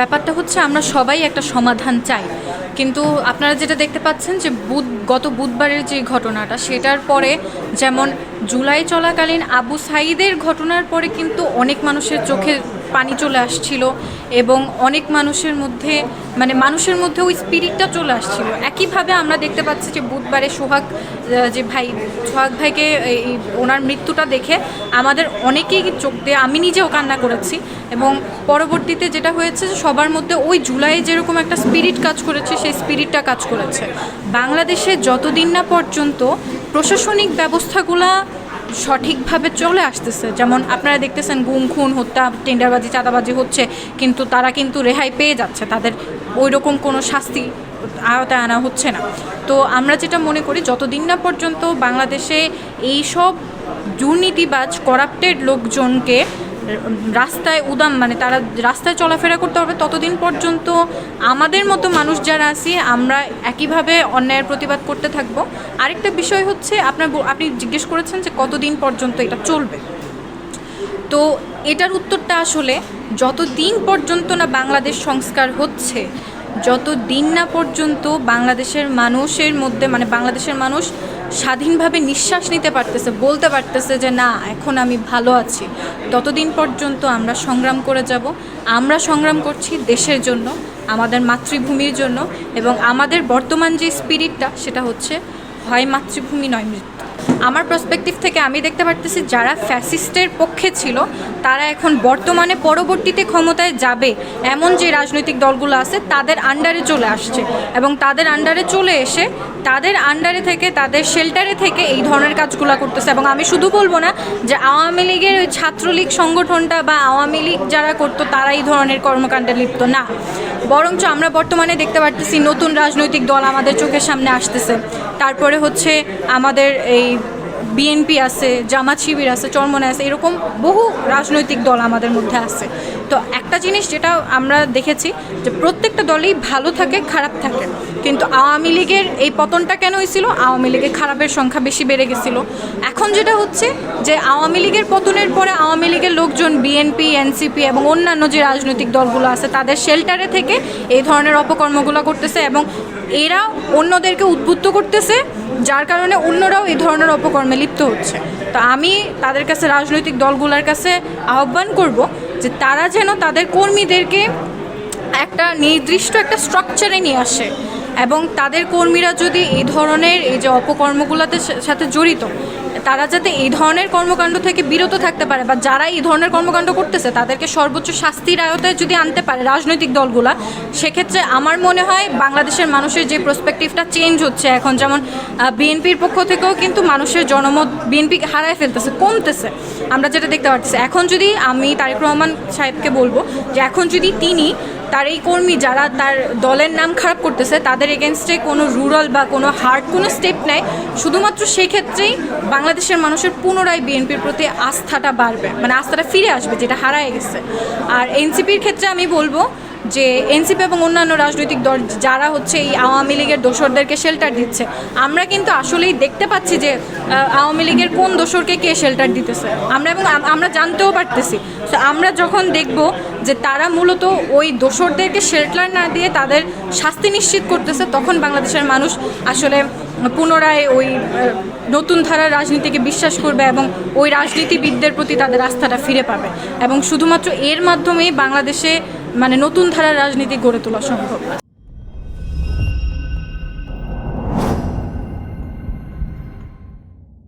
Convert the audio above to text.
ব্যাপারটা হচ্ছে আমরা সবাই একটা সমাধান চাই। কিন্তু আপনারা যেটা দেখতে পাচ্ছেন যে বুধ, গত বুধবারের যে ঘটনাটা, সেটার পরে যেমন জুলাই চলাকালীন আবু সাইদের ঘটনার পরে কিন্তু অনেক মানুষের চোখে পানি চলে আসছিল এবং অনেক মানুষের মধ্যে মানে মানুষের মধ্যে ওই স্পিরিটটা চলে আসছিল। একইভাবে আমরা দেখতে পাচ্ছি যে বুধবারে সোহাগ যে ভাই, সোহাগ ভাইকে এই ওনার মৃত্যুটা দেখে আমাদের অনেকেই চোখ দিয়ে, আমি নিজেও কান্না করেছি এবং পরবর্তীতে যেটা হয়েছে যে সবার মধ্যে ওই জুলাইয়ে যেরকম একটা স্পিরিট কাজ করেছে, সেই স্পিরিটটা কাজ করেছে। বাংলাদেশে যতদিন না পর্যন্ত প্রশাসনিক ব্যবস্থাগুলা সঠিকভাবে চলে আসতেছে। যেমন আপনারা দেখতেছেন গুম, খুন, হত্যা, টেন্ডারবাজি, চাঁদাবাজি হচ্ছে, কিন্তু তারা কিন্তু রেহাই পেয়ে যাচ্ছে। তাদের ওই রকম কোনো শাস্তি আওতায় আনা হচ্ছে না। তো আমরা যেটা মনে করি, যতদিন না পর্যন্ত বাংলাদেশে এইসব দুর্নীতিবাজ, করাপ্টেড লোকজনকে রাস্তায় উদাম মানে তারা রাস্তায় চলাফেরা করতে পারবে ততদিন পর্যন্ত আমাদের মতো মানুষ যারা আছি, আমরা একইভাবে অন্যায়ের প্রতিবাদ করতে থাকব। আরেকটা বিষয় হচ্ছে, আপনার আপনি জিজ্ঞেস করেছেন যে কতদিন পর্যন্ত এটা চলবে। তো এটার উত্তরটা আসলে যত দিন পর্যন্ত না বাংলাদেশ সংস্কার হচ্ছে যত দিন না পর্যন্ত বাংলাদেশের মানুষের মধ্যে মানে বাংলাদেশের মানুষ স্বাধীনভাবে নিঃশ্বাস নিতে পারতেছে, বলতে পারতেছে যে না, এখন আমি ভালো আছি। ততদিন পর্যন্ত আমরা সংগ্রাম করে যাব। আমরা সংগ্রাম করছি দেশের জন্য, আমাদের মাতৃভূমির জন্য এবং আমাদের বর্তমান যে স্পিরিটটা সেটা হচ্ছে হয় মাতৃভূমি নয় মৃত্যু। আমার পার্সপেক্টিভ থেকে আমি দেখতে পারতেছি যারা ফ্যাসিস্টের পক্ষে ছিল, তারা এখন বর্তমানে পরবর্তীতে ক্ষমতায় যাবে এমন যে রাজনৈতিক দলগুলো আছে, তাদের আন্ডারে চলে আসছে। এবং তাদের আন্ডারে চলে এসে, তাদের আন্ডারে থেকে, তাদের শেল্টারে থেকে এই ধরনের কাজগুলো করতেছে। এবং আমি শুধু বলব না যে আওয়ামী লীগের ওই ছাত্রলীগ সংগঠনটা বা আওয়ামী লীগ যারা করতো, তারা এই ধরনের কর্মকাণ্ডে লিপ্ত না। বরঞ্চ আমরা বর্তমানে দেখতে পারতেছি নতুন রাজনৈতিক দল আমাদের চোখের সামনে আসতেছে। তারপরে হচ্ছে আমাদের এই বিএনপি আছে, জামাত শিবির আছে চরমনে আছে, এরকম বহু রাজনৈতিক দল আমাদের মধ্যে আছে। তো একটা জিনিস যেটা আমরা দেখেছি যে প্রত্যেকটা দলই ভালো থাকে, খারাপ থাকে। কিন্তু আওয়ামী লীগের এই পতনটা কেন হয়েছিল? আওয়ামী লীগের খারাপের সংখ্যা বেশি বেড়ে গেছিল। এখন যেটা হচ্ছে যে আওয়ামী লীগের পতনের পরে আওয়ামী লীগের লোকজন বিএনপি এনসিপি এবং অন্যান্য যে রাজনৈতিক দলগুলো আছে, তাদের শেল্টারে থেকে এই ধরনের অপকর্মগুলো করতেছে এবং এরা অন্যদেরকে উদ্বুদ্ধ করতেছে, যার কারণে অন্যরাও এই ধরনের অপকর্মে লিপ্ত হচ্ছে। তো আমি তাদের কাছে রাজনৈতিক দলগুলোর কাছে আহ্বান করব যে তারা যেন তাদের কর্মীদেরকে একটা নির্দিষ্ট একটা স্ট্রাকচারে নিয়ে আসে। এবং তাদের কর্মীরা যদি এই ধরনের এই যে অপকর্মগুলোতে সাথে জড়িত, তারা যাতে এই ধরনের কর্মকাণ্ড থেকে বিরত থাকতে পারে বা যারা এই ধরনের কর্মকাণ্ড করতেছে, তাদেরকে সর্বোচ্চ শাস্তির আয়তায় যদি আনতে পারে রাজনৈতিক দলগুলা, সেক্ষেত্রে আমার মনে হয় বাংলাদেশের মানুষের যে প্রসপেক্টিভটা চেঞ্জ হচ্ছে এখন, যেমন বিএনপির পক্ষ থেকেও কিন্তু মানুষের জনমত বিএনপি হারায় ফেলতেছে, কমতেছে। আমরা যেটা দেখতে পাচ্ছি এখন যদি আমি তারেক রহমান সাহেবকে বলব যে এখন যদি তিনি তার এই কর্মী যারা তার দলের নাম খারাপ করতেছে, তাদের এগেনস্টে কোনো রুরাল বা কোনো হার্ড কোনো স্টেপ নেয় শুধুমাত্র সেক্ষেত্রেই বাংলাদেশের মানুষের পুনরায় বিএনপির প্রতি আস্থাটা বাড়বে মানে আস্থাটা ফিরে আসবে, যেটা হারায় গেছে। আর এনসিপির ক্ষেত্রে আমি বলব যে এনসিপি এবং অন্যান্য রাজনৈতিক দল যারা হচ্ছে এই আওয়ামী লীগের দোসরদেরকে শেল্টার দিচ্ছে, আমরা কিন্তু আসলেই দেখতে পাচ্ছি যে আওয়ামী লীগের কোন দোসরকে কে শেল্টার দিতেছে। আমরা এবং আমরা জানতেও পারতেছি। তো আমরা যখন দেখব যে তারা মূলত ওই দোসরদেরকে শেল্টার না দিয়ে তাদের শাস্তি নিশ্চিত করতেছে, তখন বাংলাদেশের মানুষ আসলে পুনরায় ওই নতুন ধারার রাজনীতিকে বিশ্বাস করবে এবং ওই রাজনীতিবিদদের প্রতি তাদের আস্থাটা ফিরে পাবে। এবং শুধুমাত্র এর মাধ্যমেই বাংলাদেশে মানে নতুন ধারার রাজনীতি গড়ে তোলা সম্ভব।